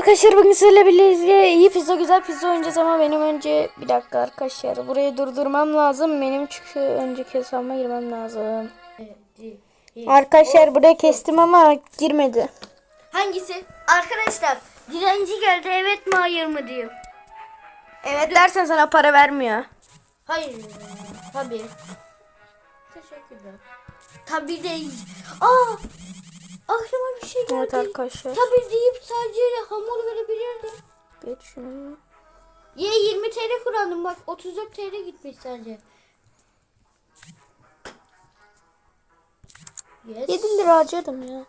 arkadaşlar bugün sizlerle birlikte iyi pizza güzel pizza oynayacağız ama benim önce bir dakika arkadaşlar burayı durdurmam lazım benim çünkü önceki hesabıma girmem lazım. Arkadaşlar buraya kestim ama girmedi. Hangisi? Arkadaşlar dilenci geldi evet mi hayır mı diyor. Evet dersen sana para vermiyor. Hayır. Tabii. Teşekkürler. Tabii değil. Aa! Aklıma bir şey geldi. Evet arkadaşlar. Tabii deyip sadece hamur verebilirdim. Geç şunu. Ye 20 TL kullandım bak 34 TL gitmiş sadece. Yes. 7 lira harcadım ya.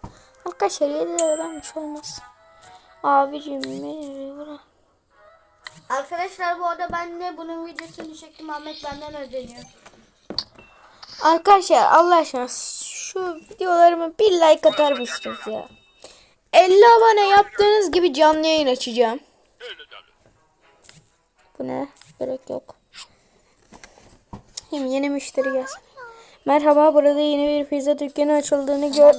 Arkadaşlar 7 liradan şey olmaz. Abicim beni bırak. Arkadaşlar bu arada ben de bunun videosunu çektim Ahmet benden özeniyor. Arkadaşlar Allah aşkına şu videolarıma bir like atar mısınız ya? 50 abone yaptığınız gibi canlı yayın açacağım. Bu ne? Gerek yok. Hem yeni müşteri gelsin. Merhaba burada yeni bir pizza dükkanı açıldığını gör.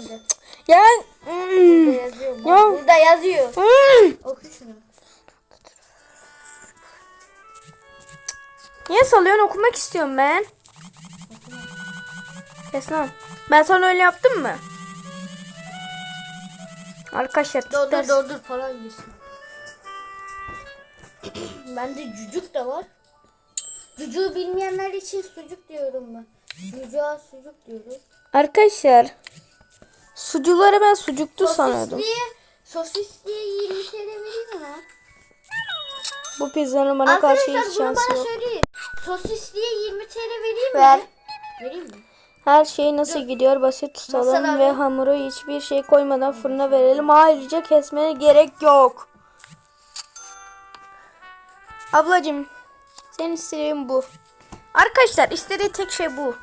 Ya Hmm. Yazıyor? Ya. Burada yazıyor. Hmm. Oku şunu. Niye salıyorsun okumak istiyorum ben. Kes lan. Ben sana öyle yaptım mı? Arkadaşlar Doldur doldur falan yesin. Bende cücük de var. Cücüğü bilmeyenler için sucuk diyorum ben. Cücüğa sucuk diyoruz. Arkadaşlar sucuları ben sucuktu sanıyordum. Sosisliye, sosisliye 20 TL vereyim mi? Bu pizzanın bana karşı Arkadaşlar hiç bunu şansı bana yok. söyleyin. Sosisliye 20 TL vereyim mi? Ver. Vereyim mi? Her şey nasıl gidiyor basit tutalım Masal ve abi. hamuru hiçbir şey koymadan fırına verelim. Ayrıca kesmeye gerek yok. Ablacım senin istediğin bu. Arkadaşlar istediği tek şey bu.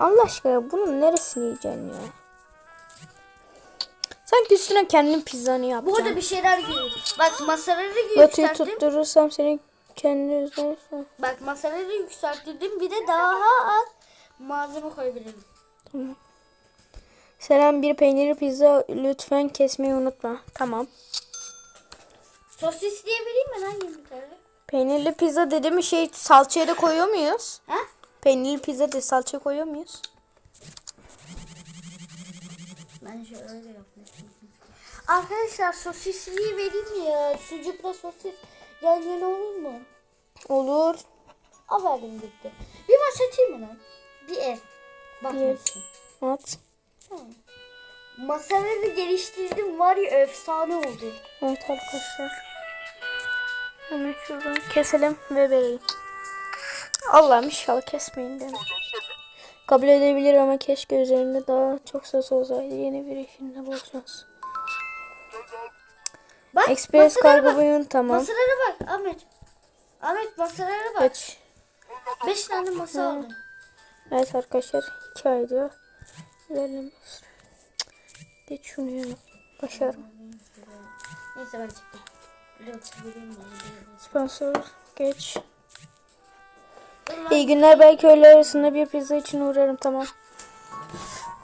Allah aşkına bunun neresini yiyeceksin ya? Sanki üstüne kendin pizzanı yapacaksın. arada bir şeyler giriyor. Bak masaları Batıyı yükselttim. tutturursam seni kendi üzerine. Bak masaları yükselttirdim. Bir de daha az malzeme koyabilirim. Selam bir peynirli pizza lütfen kesmeyi unutma. Tamam. Sosisliye vereyim mi lan 20 TL? Peynirli pizza dediğim şey salçaya da koyuyor muyuz? Ha? Peynirli pizza de salça koyuyor muyuz? Ben şöyle yapmıştım. Arkadaşlar sosisliği vereyim mi ya? Sucukla sosis yan yana olur mu? Olur. Al verdim gitti. Bir maç atayım mı lan? Bir ev. Bak Bir ev. nasıl. At. Masaları geliştirdim var ya efsane oldu. Evet arkadaşlar. Hemen şuradan keselim ve verelim. Allah'ım inşallah kesmeyin deme. Kabul edebilir ama keşke üzerinde daha çok ses olsaydı. Yeni bir işinde şans. Bak Express kargo buyurun tamam. Masalara bak Ahmet. Ahmet masalara bak. Geç. Beş tane masa aldım. Evet arkadaşlar 2 ay diyor. İlerleme. Geç şunu ya. Başarım. Neyse ben çıktım. Sponsor geç. İyi günler belki öğle arasında bir pizza için uğrarım tamam.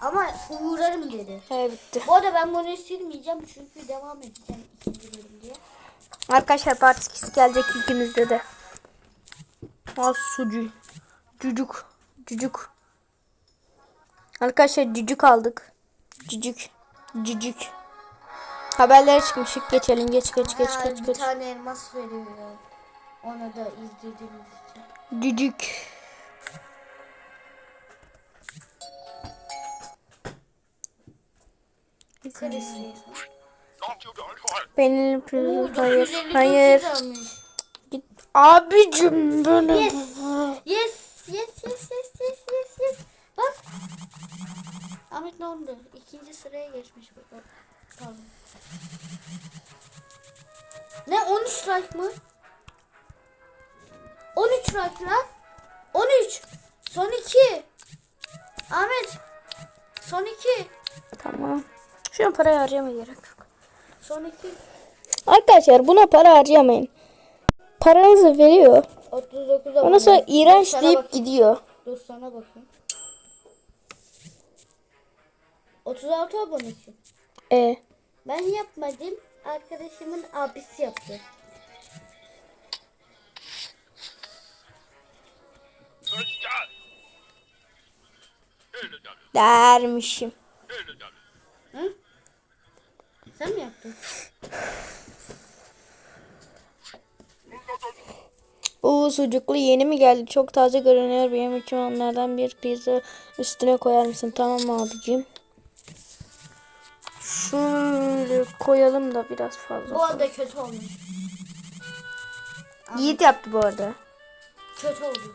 Ama uğrarım dedi. Evet bitti. Bu arada ben bunu silmeyeceğim çünkü devam edeceğim ikinci bölüm diye. Arkadaşlar partikisi gelecek ikimizde de. Az sucu. Cucuk. Cucuk. Arkadaşlar cücük aldık. Cücük. Cücük. Haberlere çıkmışık. Geçelim. Geç geç geç Ha, geç bir geç. tane elmas veriyor. Onu da izlediğiniz için. Cücük. Benim hayır. 959 Hayır. Git. Abicim benim. Yes. Yes. Yes yes. Ahmet ne oldu? İkinci sıraya geçmiş bak. Tamam. Ne 13 like mı? 13 like lan. 13. Son 2. Ahmet. Son 2. Tamam. Şuna para harcamaya gerek yok. Son 2. Arkadaşlar buna para harcamayın. Paranızı veriyor. 39 Ondan sonra iğrenç sana deyip bak- gidiyor. Dur sana bakayım. 36 abonesin. E Ben yapmadım. arkadaşımın abisi yaptı. Dermişim. Hı? Sen mi yaptın? Oo sucuklu yeni mi geldi? Çok taze görünüyor. Benim için onlardan bir pizza üstüne koyar mısın? Tamam abicim. Şöyle koyalım da biraz fazla. Bu arada kötü olmuş. Yiğit yaptı bu arada. Kötü oldu.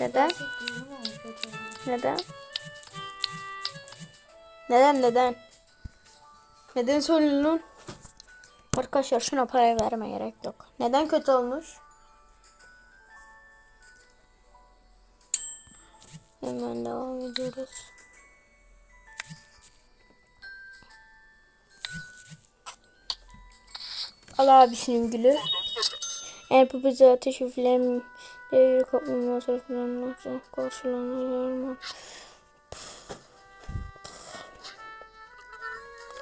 Neden? Oldu. Neden? Neden neden? Neden söylüyorsun? Arkadaşlar şuna para verme gerek yok. Neden kötü olmuş? Hemen devam ediyoruz. Al abisinin gülü. Eğer bu bize ateş üflem devir kaplumbağa tarafından karşılanıyor?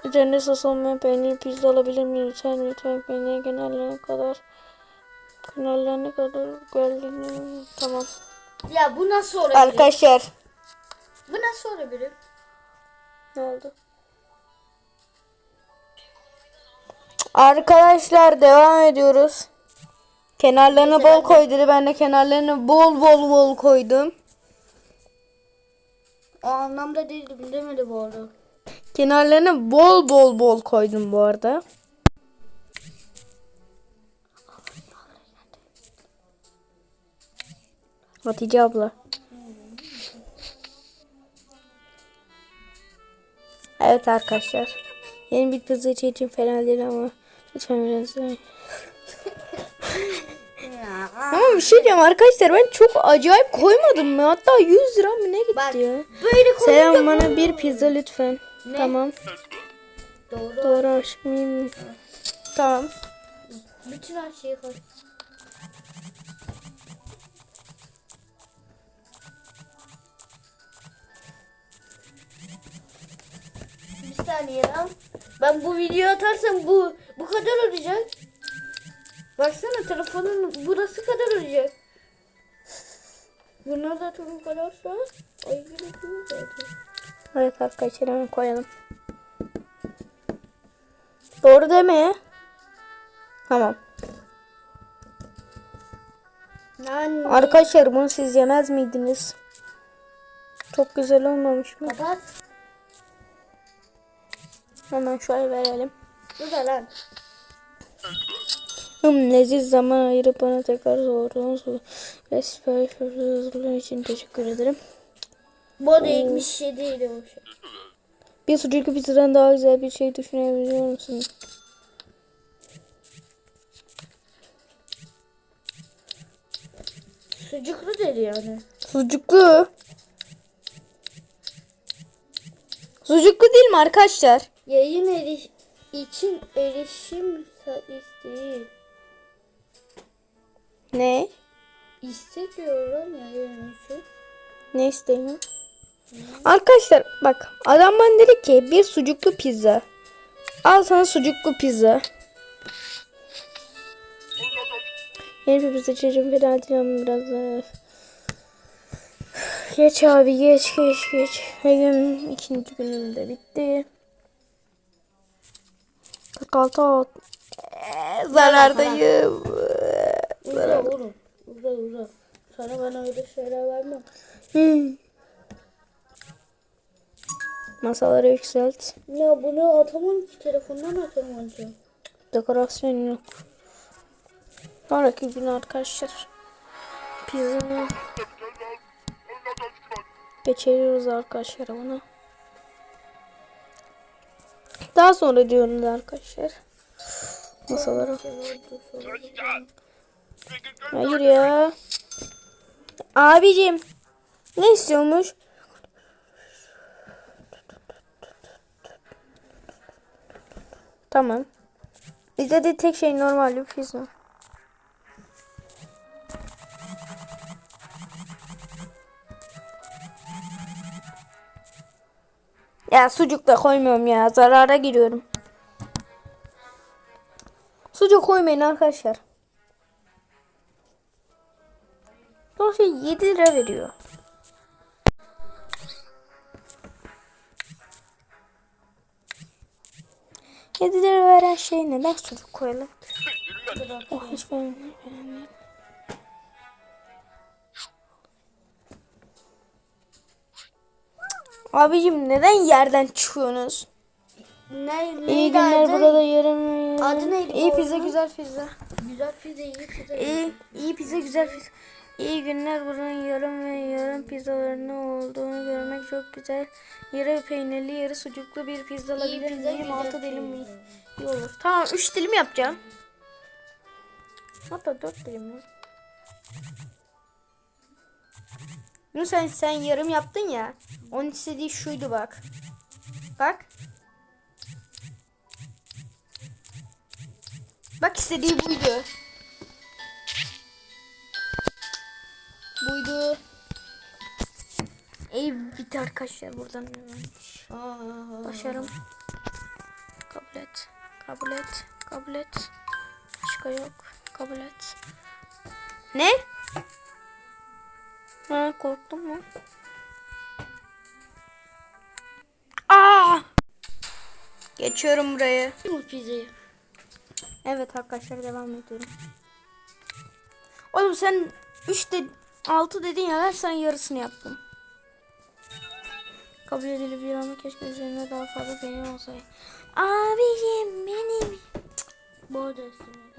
Üzerine sos olmayan peynir pizza alabilir miyim? Lütfen lütfen peynir kenarlarına kadar kenarlarına kadar geldiğini tamam. Ya bu nasıl olabilir? Arkadaşlar Bu nasıl olabilir? ne oldu? Arkadaşlar devam ediyoruz. Kenarlarına bol koy dedi. Ben de kenarlarına bol bol bol koydum. O anlamda değildim demedi bu arada. Kenarlarına bol bol bol koydum bu arada. Hatice abla. Evet arkadaşlar. Yeni bir pizza için fena değil ama lütfen biraz Ama bir şey diyeceğim arkadaşlar ben çok acayip koymadım mı? Hatta 100 lira mı ne gitti Bak ya? böyle Selam bana bir pizza lütfen. Ne? Tamam. Doğru. Doğru aşk mıyım? Tamam. Bütün her şeyi koy. Bir saniye lan. Ben bu videoyu atarsam bu bu kadar olacak. Baksana telefonun burası kadar olacak. Bunlar zaten bu kadarsa ay gerek yok zaten. Evet arkadaşlar hemen koyalım. Doğru deme ya. Tamam. Lan Arkadaşlar bunu siz yemez miydiniz? Çok güzel olmamış mı? kapat. Hemen şöyle verelim. Bu da lan. Hım leziz zaman ayırıp bana tekrar sorduğunuz ve sipariş için teşekkür ederim. Bu arada 77 ile o şey. Bir sucuklu pizzadan daha güzel bir şey düşünebiliyor musun? Sucuklu dedi yani. Sucuklu. Sucuklu değil mi arkadaşlar? Yayın eriş için erişim isteği. Ne? İstemiyorum ya yayın için. Ne isteyeyim? Arkadaşlar bak adam bana dedi ki bir sucuklu pizza. Al sana sucuklu pizza. Yeni bir pizza çocuğum fena değil biraz daha... Geç abi geç geç geç. Bugün ikinci günüm de bitti. 46 ot. Ee, zarardayım. Uza oğlum. Uza uza. Sana bana öyle şeyler vermem. Hmm. Masaları yükselt. Ya bunu atamam ki telefondan atamayacağım. Dekorasyon yok. Sonraki gün arkadaşlar. Pizza. Geçiriyoruz arkadaşlar bunu. Daha sonra diyoruz arkadaşlar. Masalara. Hayır ya. Abicim. Ne istiyormuş? Tamam. Bizde de tek şey normal bir pizza. Ya sucuk da koymuyorum ya. Zarara giriyorum. Sucuk koymayın arkadaşlar. Dolayısıyla 7 lira veriyor. Yedi lira veren şey neden sucuk koyalım? Oh hiç beğenmiyorum. Abicim neden yerden çıkıyorsunuz? Ne, İyi günler burada yarım. Adı neydi İyi pizza güzel pizza. Güzel pizza iyi pizza. İyi, iyi pizza güzel pizza. İyi günler buranın yarım ve yarım pizzalarının olduğunu görmek çok güzel. Yarı peynirli yarı sucuklu bir pizza alabilir pizza, miyim? Altı dilim mi? İyi olur. Tamam üç dilim yapacağım. Hatta dört dilim mi? Bunu sen, sen yarım yaptın ya. Onun istediği şuydu bak. Bak. Bak istediği buydu. Buydu. Ey bitti arkadaşlar buradan hemen. Başarım. Kabul et. Kabul et. Kabul et. Başka yok. Kabul et. Ne? Ha korktun mu? Aa! Geçiyorum buraya. Bu pizzayı. Evet arkadaşlar devam ediyorum. Oğlum sen 3 de 6 dedin ya ben sen yarısını yaptım. Kabul edilebilir ama keşke üzerine daha fazla peynir olsaydı. Abicim benim. Bu üstüne biliyorum.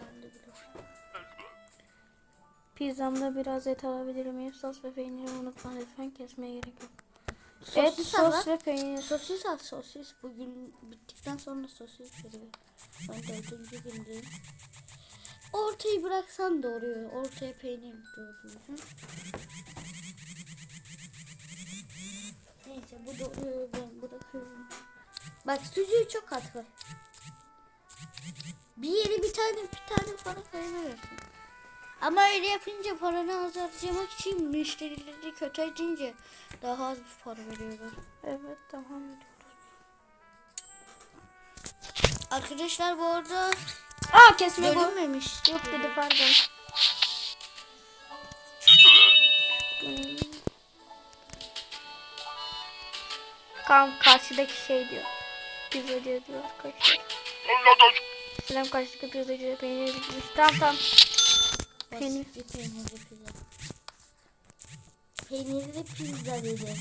Pizzamda biraz et alabilir miyim? Sos ve peyniri unutma lütfen kesmeye gerek yok. et, Sosis al sos ve peynir. Sosis al sosis. Bugün bittikten sonra sosis veriyor. Ben dördüncü gündeyim. Ortayı bıraksan doğruyor. Ortaya peynir doğruyorsun. Neyse bu doğruyor ben bırakıyorum. Bak sucuğu çok at. Bir yere bir tane bir tane para koyamıyorsun. Ama öyle yapınca paranı az harcamak için müşterileri kötü edince daha az bir para veriyorlar. Evet tamam ediyorum. Arkadaşlar bu arada Aa kesme bu. bölünmemiş. Yok dedi pardon. Tamam karşıdaki şey diyor. Pizzacı diyor arkadaşlar. Selam karşıdaki pizzacı peynir bitmiş. Tamam tamam. Peynir. Peynirli pizza. Peynirli pizza dedi.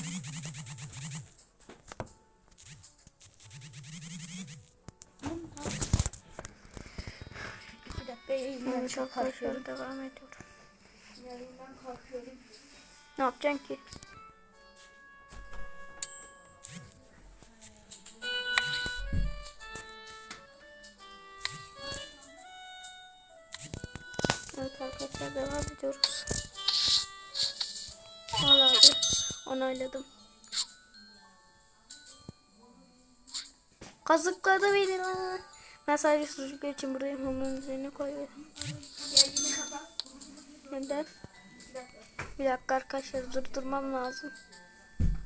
İki dakika yayından çok arkadaşlar devam ediyorum. Yayından kalkıyorum. Ne yapacaksın ki? Arkadaşlar devam ediyoruz. Al abi. Onayladım. Kazıkladı beni lan. Ben sadece sucuklar için buradayım. Hamurun üzerine koyuyorum. Neden? Bir dakika. Arkadaşlar durdurmam lazım.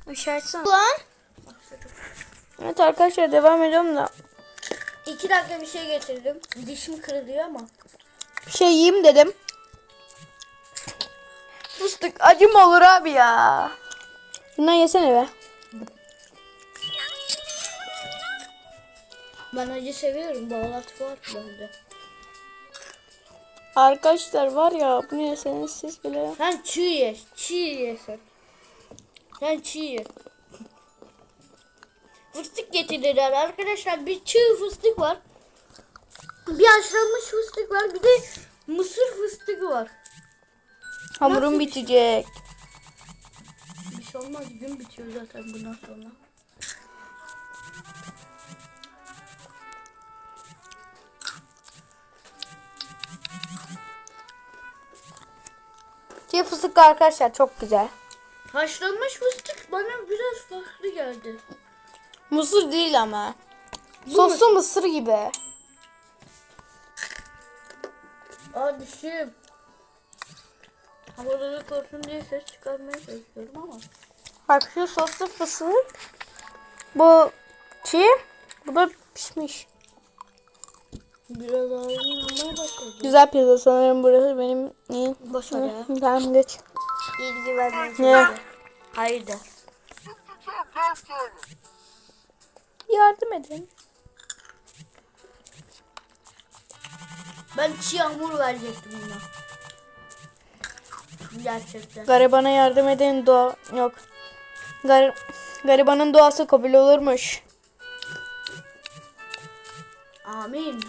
Açsana. Lan. Evet arkadaşlar devam ediyorum da. İki dakika bir şey getirdim. Dişim kırılıyor ama. Bir şey yiyeyim dedim. Fıstık acım olur abi ya. Bundan yesene be. Ben acı seviyorum. Bağlantı var bende. Arkadaşlar var ya bunu yeseniz siz bile. Sen çiğ ye. Çiğ ye sen. Sen çiğ ye. Fıstık getirdiler arkadaşlar. Bir çiğ fıstık var. Bir haşlanmış fıstık var. Bir de mısır fıstığı var. Hamurum bitecek. Bir şey olmaz. Gün bitiyor zaten bundan sonra. Çiğ fıstık arkadaşlar çok güzel. Haşlanmış fıstık bana biraz farklı geldi. Mısır değil ama. Soslu mısır gibi. Aa dişim. Havaları korksun diye ses çıkarmaya çalışıyorum ama. Bak şu soslu fıstık. Bu çiğ. Bu da pişmiş. Biraz ağzına başladı. Güzel pizza sanırım burası benim. İyi. Boş ver ya. Tamam geç. İlgi vermiyorsun. Ne? Hayır da. Yardım edin. Ben çiğ hamur verecektim buna. Gerçekten. Garibana yardım edin dua yok. Gar garibanın duası kabul olurmuş. Amin.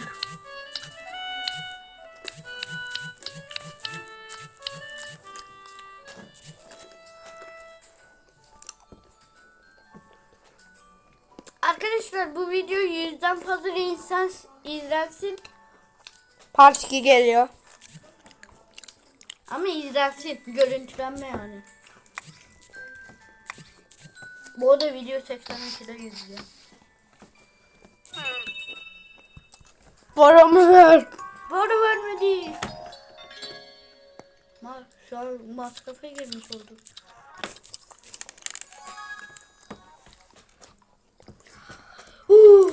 Arkadaşlar bu video yüzden fazla insan izlensin Part 2 geliyor. Ama izlensin görüntülenme yani. Bu arada video 82'de izliyor. Paramı ver. Para vermedi. Ma şu an masrafa girmiş olduk. Huh.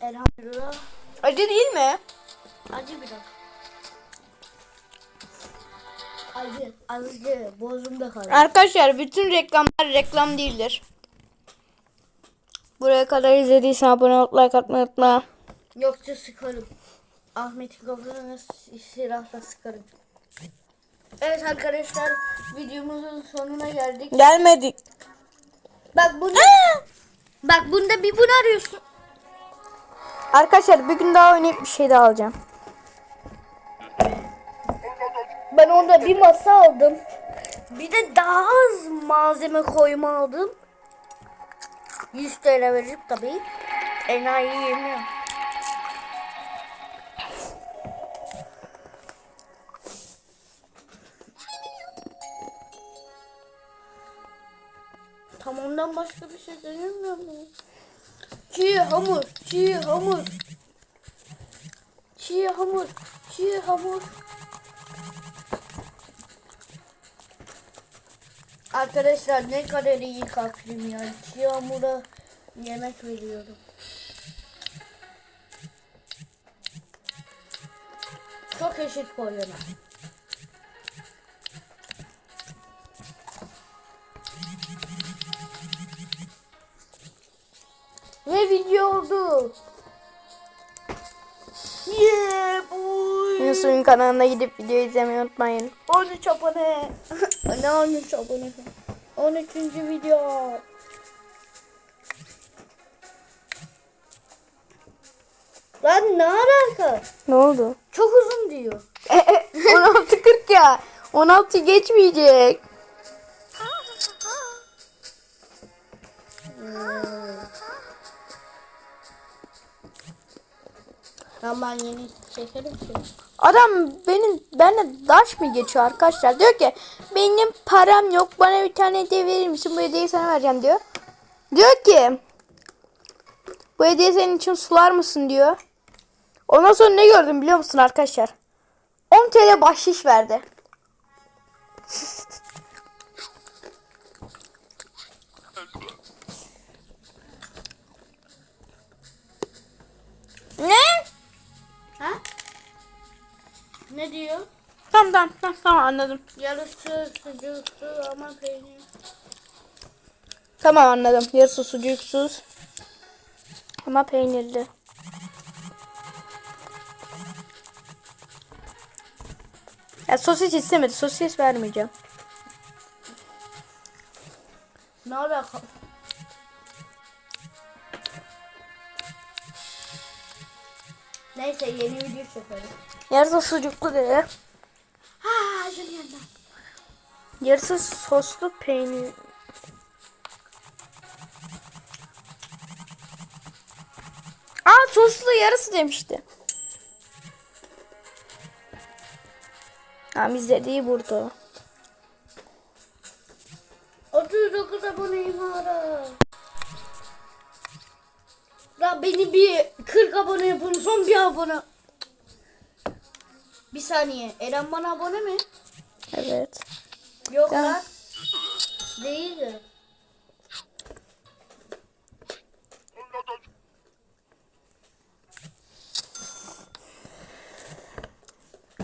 Elhamdülillah. Acı değil mi? Acı biraz. Acı, acı. Boğazımda kaldı. Arkadaşlar bütün reklamlar reklam değildir. Buraya kadar izlediysen abone olup like atmayı unutma. Yoksa sıkarım. Ahmet'in kafasına s- silahla sıkarım. Evet arkadaşlar videomuzun sonuna geldik. Gelmedik. Bak bunu Bak bunda bir bunu arıyorsun. Arkadaşlar bir gün daha oynayıp bir şey daha alacağım. Ben onda bir masa aldım. Bir de daha az malzeme koyma aldım. 100 TL verip tabii. Enayi yemiyor. Tam ondan başka bir şey denemiyor mu? Çiğ hamur, çiğ hamur. Çiğ hamur, çiğ hamur. Arkadaşlar ne kadar iyi kalpliyim ya. Çiğ hamura yemek veriyorum. Çok eşit koyuyorum. Ve video oldu. Yeah boy. Yunus'un kanalına gidip video izlemeyi unutmayın. 13 abone. ne 13 abone? 13. video. Lan ne alaka? Ne oldu? Çok uzun diyor. 16.40 ya. 16 geçmeyecek. Lan ben yeni çekerim ki. Adam benim benle daş mı geçiyor arkadaşlar? Diyor ki benim param yok bana bir tane hediye verir misin? Bu hediyeyi sana vereceğim diyor. Diyor ki bu hediye senin için sular mısın diyor. Ondan sonra ne gördüm biliyor musun arkadaşlar? 10 TL bahşiş verdi. Tamam tamam tamam, anladım. Yarısı sucuklu ama peynir. Tamam anladım. Yarısı sucuksuz. Ama peynirli. Ya sosis istemedi. Sosis vermeyeceğim. Ne alaka? Neyse yeni video çekelim. Yarısı sucuklu dedi. Ha. Yarısı soslu peynir. Aa soslu yarısı demişti. Tamam izlediği burada. 39 aboneyim hala. Ya beni bir 40 abone yapın son bir abone. Bir saniye. Eren bana abone mi? Evet. Yok ya. lan. Değildi.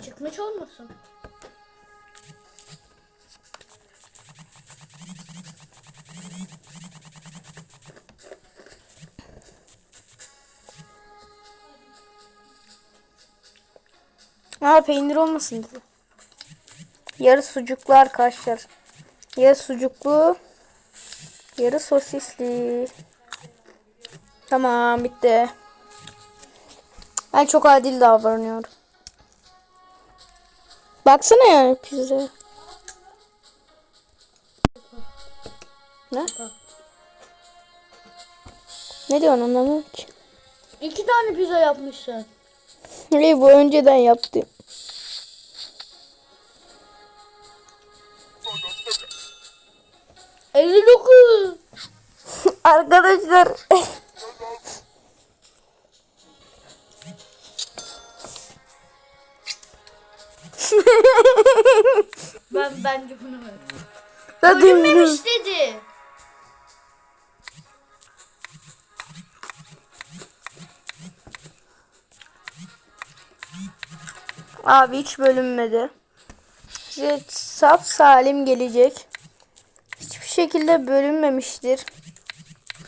Çıkmış olmasın? Aa peynir olmasın dedi. Yarı sucuklu arkadaşlar. Yarı sucuklu. Yarı sosisli. Tamam bitti. Ben çok adil davranıyorum. Baksana yani pizza. Ne? Ne diyorsun anlamadım ki. İki tane pizza yapmışsın. İyi bu önceden yaptım. Elli dokuz. Arkadaşlar. Ben bence bunu ver. Zaten Bölünmemiş dedi. Abi hiç bölünmedi. Size saf salim gelecek. Hiçbir şekilde bölünmemiştir.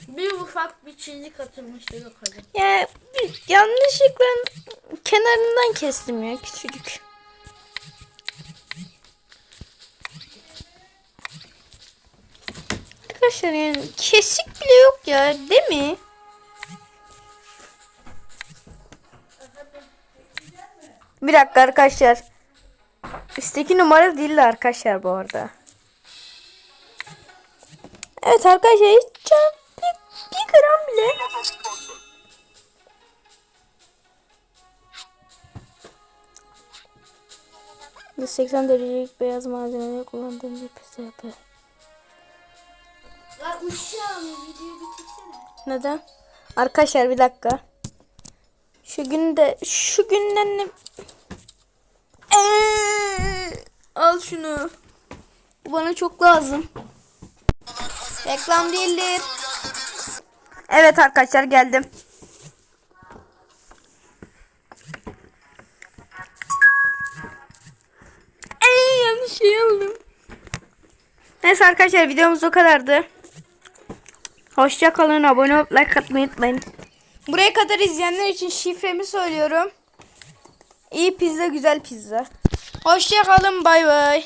Bir ufak bir çizik atılmıştı yok hadi. Ya bir- yanlışlıkla kenarından kestim ya küçücük. Arkadaşlar yani kesik bile yok ya değil mi? Bir dakika arkadaşlar. Üstteki numara değil arkadaşlar bu arada. Evet arkadaşlar hiç can- bir, bir gram bile 180 derecelik beyaz malzemeleri kullandığım bir pizza yapı. Lan uşağım videoyu bitirsene. Neden? Arkadaşlar bir dakika. Şu günde şu günden ne... Eee, al şunu. Bu bana çok lazım. Reklam değildir. Evet arkadaşlar geldim. Eee, yanlış şey aldım. Neyse arkadaşlar videomuz o kadardı. Hoşça kalın. Abone olup like atmayı unutmayın. Buraya kadar izleyenler için şifremi söylüyorum. İyi pizza güzel pizza. Hoşça kalın. Bay bay.